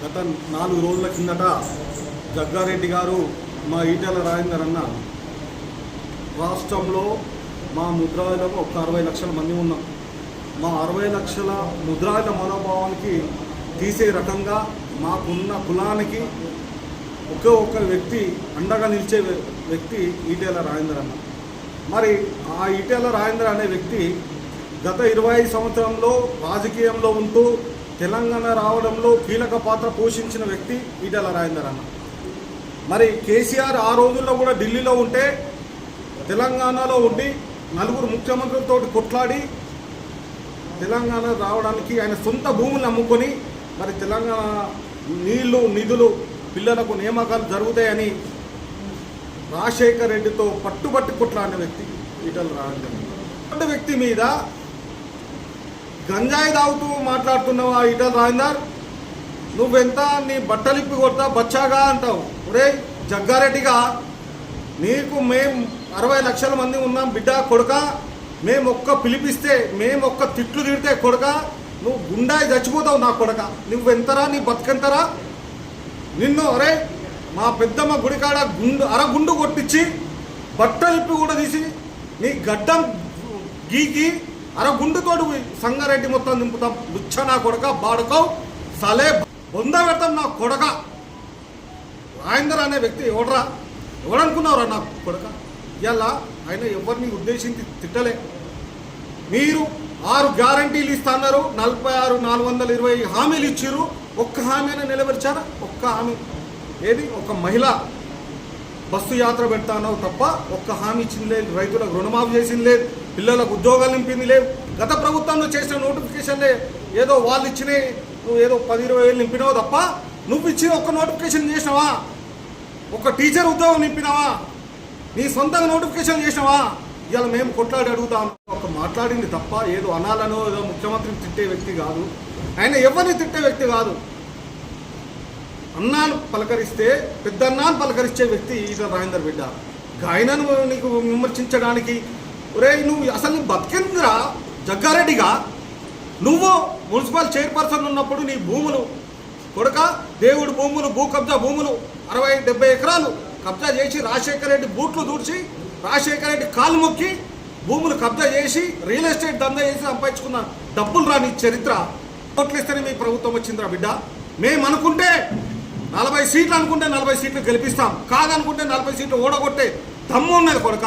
గత నాలుగు రోజుల కిందట జగ్గారెడ్డి గారు మా ఈటల రాజేందర్ అన్న రాష్ట్రంలో మా ముద్రాయులకు ఒక అరవై లక్షల మంది ఉన్నాం. మా అరవై లక్షల ముద్రాయుల మనోభావానికి తీసే రకంగా మాకున్న కులానికి ఒకే ఒక్క వ్యక్తి అండగా నిలిచే వ్యక్తి ఈటేల రాజేందర్ అన్న. మరి ఆ ఈటెల రాజేంద్ర అనే వ్యక్తి గత ఇరవై ఐదు సంవత్సరంలో రాజకీయంలో ఉంటూ తెలంగాణ రావడంలో కీలక పాత్ర పోషించిన వ్యక్తి ఈటెల రాజేందర్ అన్న. మరి కేసీఆర్ ఆ రోజుల్లో కూడా ఢిల్లీలో ఉంటే తెలంగాణలో ఉండి నలుగురు ముఖ్యమంత్రులతో కొట్లాడి తెలంగాణ రావడానికి ఆయన సొంత భూములు అమ్ముకొని మరి తెలంగాణ నీళ్ళు నిధులు పిల్లలకు నియామకాలు జరుగుతాయని రాజశేఖర్ రెడ్డితో పట్టుబట్టి కొట్లాడిన వ్యక్తి ఈటల రాజేందర్. వ్యక్తి మీద గంజాయి తాగుతూ మాట్లాడుతున్నావు ఆ ఈటల రాజేందర్? నువ్వెంత నీ బట్టలిప్పి కొడతా బచ్చాగా అంటావు? ఒరే జగ్గారెడ్డిగా నీకు మేం అరవై లక్షల మంది ఉన్నాం బిడ్డ కొడక. మేము ఒక్క పిలిపిస్తే మేము ఒక్క తిట్లు తిడితే కొడక. నువ్వు గుండాయి చచ్చిపోతావు నా కొడక. నువ్వెంతరా నీ బతుకెంతరా? నిన్ను అరే మా పెద్దమ్మ గుడికాడ గుండు అరగుండు కొట్టించి బట్టలిప్పి కూడా తీసి నీ గడ్డం గీకి అరగుండుతోడు సంగారెడ్డి మొత్తం నింపుతాం. బుచ్చ నా కొడక బాడుకో సలే బొంద పెడతాం నా కొడక. రాజేందర్ అనే వ్యక్తి ఎవడరా? ఎవడనుకున్నావురా నా కొడక? ఇలా ఆయన ఎవరిని ఉద్దేశించి తిట్టలే. మీరు ఆరు గ్యారంటీలు ఇస్తున్నారు నలభై ఆరు నాలుగు వందల ఇరవై హామీలు ఇచ్చారు ఒక్క హామీని నిలబెరిచారా ఒక్క హామీ. ఏది? ఒక మహిళ బస్సు యాత్ర పెడతానో తప్ప ఒక్క హామీ ఇచ్చింది లేదు. రైతులకు రుణమాఫీ చేసింది లేదు. పిల్లలకు ఉద్యోగాలు నింపింది లేదు. గత ప్రభుత్వంలో చేసిన నోటిఫికేషన్లే ఏదో వాళ్ళు ఇచ్చిన నువ్వు ఏదో పది ఇరవై వేలు నింపినావు తప్ప? నువ్వు ఇచ్చిన ఒక్క నోటిఫికేషన్ చేసినావా? ఒక టీచర్ ఉద్యోగం నింపినావా? నీ సొంతంగా నోటిఫికేషన్ చేసినావా? ఇవాళ మేము కొట్లాడి అడుగుతాం. ఒక మాట్లాడింది తప్ప ఏదో అనాలనో ఏదో ముఖ్యమంత్రిని తిట్టే వ్యక్తి కాదు. ఆయన ఎవరిని తిట్టే వ్యక్తి కాదు. అన్నాను పలకరిస్తే పెద్దన్నాను పలకరించే వ్యక్తి ఈట రాజేందర్ బిడ్డ. గాయనను నీకు విమర్శించడానికి ఒరే నువ్వు అసలు నువ్వు బతికేంద్రా? జగ్గారెడ్డిగా? నువ్వు మున్సిపల్ చైర్పర్సన్ ఉన్నప్పుడు నీ భూములు కొడక దేవుడు భూములు భూ కబ్జా భూములు అరవై డెబ్బై ఎకరాలు కబ్జా చేసి రాజశేఖర రెడ్డి బూట్లు దూర్చి రాజశేఖర రెడ్డి కాలు మొక్కి భూములు కబ్జా చేసి రియల్ ఎస్టేట్ దందా చేసి సంపాదించుకున్న డబ్బులు రాని చరిత్ర. ఓట్లేస్తేనే మీ ప్రభుత్వం వచ్చిందిరా బిడ్డ. మేము అనుకుంటే నలభై సీట్లు అనుకుంటే నలభై సీట్లు గెలిపిస్తాం. కాదనుకుంటే నలభై సీట్లు ఓడగొట్టే దమ్ము ఉన్నది కొడక.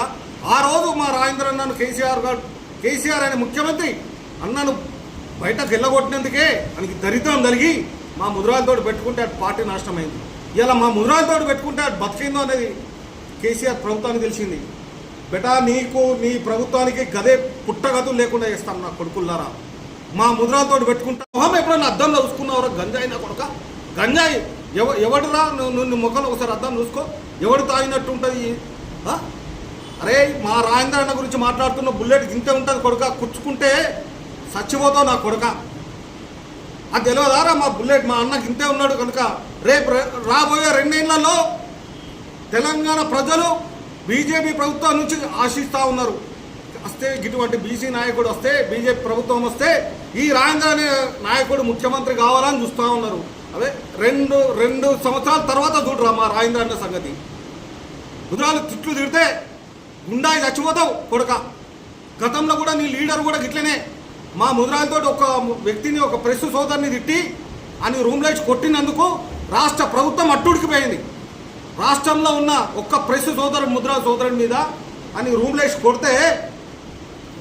ఆ రోజు మా రాజేంద్ర అన్నను కేసీఆర్ గారు కేసీఆర్ అనే ముఖ్యమంత్రి అన్నను బయట వెళ్ళగొట్టినందుకే ఆయనకి దరిద్రం కలిగి మా ముద్రాలతో పెట్టుకుంటే అటు పార్టీ నాశనమైంది. ఇలా మా ముదురాలతోటి పెట్టుకుంటే అటు బతికిందో అనేది కేసీఆర్ ప్రభుత్వానికి తెలిసింది. బెటా నీకు నీ ప్రభుత్వానికి గదే పుట్టగతులు లేకుండా చేస్తాం నా కొడుకుల్లారా. మా ముద్రాలతోటి పెట్టుకుంటా మొహం ఎప్పుడైనా అద్దంలో చూసుకున్నావరా? గంజాయి నా కొడుక. గంజాయి ఎవ ఎవడురా? నువ్వు నువ్వు ముఖంలో ఒకసారి అర్థం చూసుకో. ఎవడు తాగినట్టు ఉంటుంది? అరే మా రాజేంద్ర అన్న గురించి మాట్లాడుతున్న బుల్లెట్ ఇంతే ఉంటుంది కొడుక. కుచ్చుకుంటే చచ్చిపోతావు నా కొడుక. అది తెలియదారా మా బుల్లెట్? మా అన్నకి ఇంతే ఉన్నాడు కనుక. రేపు రాబోయే రెండేళ్ళలో తెలంగాణ ప్రజలు బీజేపీ ప్రభుత్వం నుంచి ఆశిస్తూ ఉన్నారు. వస్తే ఇటువంటి బీసీ నాయకుడు వస్తే బీజేపీ ప్రభుత్వం వస్తే ఈ రాజేంద్ర అనే నాయకుడు ముఖ్యమంత్రి కావాలని చూస్తూ ఉన్నారు. అదే రెండు రెండు సంవత్సరాల తర్వాత చూడరా మా రాయింద్ర అన్న సంగతి. గుజరాలు తిట్లు తిడితే గుండాయి చచ్చిపోతావు కొడక. గతంలో కూడా నీ లీడర్ కూడా గిట్లనే. మా ముదురాలతో ఒక వ్యక్తిని ఒక ప్రెస్ సోదరిని తిట్టి అని రూమ్ లైట్స్ కొట్టినందుకు రాష్ట్ర ప్రభుత్వం అట్టుడికిపోయింది రాష్ట్రంలో ఉన్న ఒక్క ప్రెస్ సోదరు ముద్రా సోదరుని మీద అని రూమ్ లైట్స్ కొడితే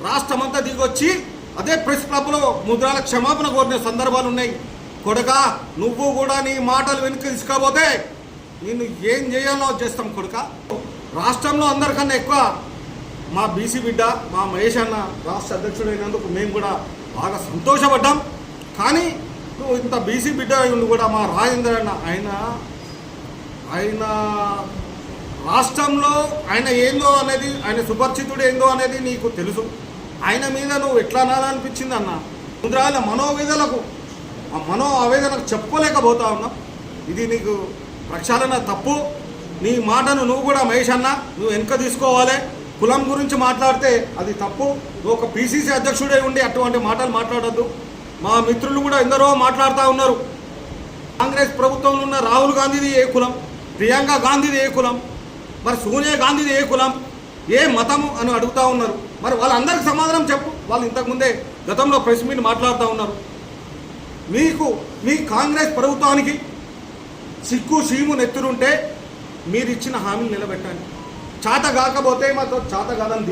రాష్ట్రం అంతా దిగొచ్చి అదే ప్రెస్ క్లబ్లో ముద్రాల క్షమాపణ కోరిన సందర్భాలు ఉన్నాయి కొడుక నువ్వు కూడా నీ మాటలు వెనుక తీసుకపోతే నిన్ను ఏం చేయాలో చేస్తాం కొడుక. రాష్ట్రంలో అందరికన్నా ఎక్కువ మా బీసీ బిడ్డ మా మహేష్ అన్న రాష్ట్ర అధ్యక్షుడైనందుకు మేము కూడా బాగా సంతోషపడ్డాం. కానీ నువ్వు ఇంత బీసీ బిడ్డ అయి ఉండి కూడా మా రాజేంద్ర అన్న ఆయన ఆయన రాష్ట్రంలో ఆయన ఏందో అనేది ఆయన సుపరిచితుడు ఏందో అనేది నీకు తెలుసు. ఆయన మీద నువ్వు ఎట్లా అనాలనిపించింది అన్న? ముద్రాల మనోవేదలకు ఆ మనో ఆవేదనకు చెప్పలేకపోతా ఉన్నాం ఇది నీకు ప్రక్షాళన తప్పు. నీ మాటను నువ్వు కూడా మహేష్ అన్న నువ్వు వెనుక తీసుకోవాలి. కులం గురించి మాట్లాడితే అది తప్పు. నువ్వు ఒక పీసీసీ అధ్యక్షుడే ఉండి అటువంటి మాటలు మాట్లాడొద్దు. మా మిత్రులు కూడా ఎందరో మాట్లాడుతూ ఉన్నారు. కాంగ్రెస్ ప్రభుత్వంలో ఉన్న రాహుల్ గాంధీది ఏ కులం? ప్రియాంక గాంధీది ఏ కులం? మరి సోనియా గాంధీది ఏ కులం? ఏ మతము అని అడుగుతా ఉన్నారు. మరి వాళ్ళందరికీ సమాధానం చెప్పు. వాళ్ళు ఇంతకుముందే గతంలో ప్రెస్ మీట్ మాట్లాడుతూ ఉన్నారు. మీకు మీ కాంగ్రెస్ ప్రభుత్వానికి సిక్కు సీము నెత్తురుంటే మీరు ఇచ్చిన హామీలు నిలబెట్టండి. చాత కాకపోతే మాతో చాత కాదని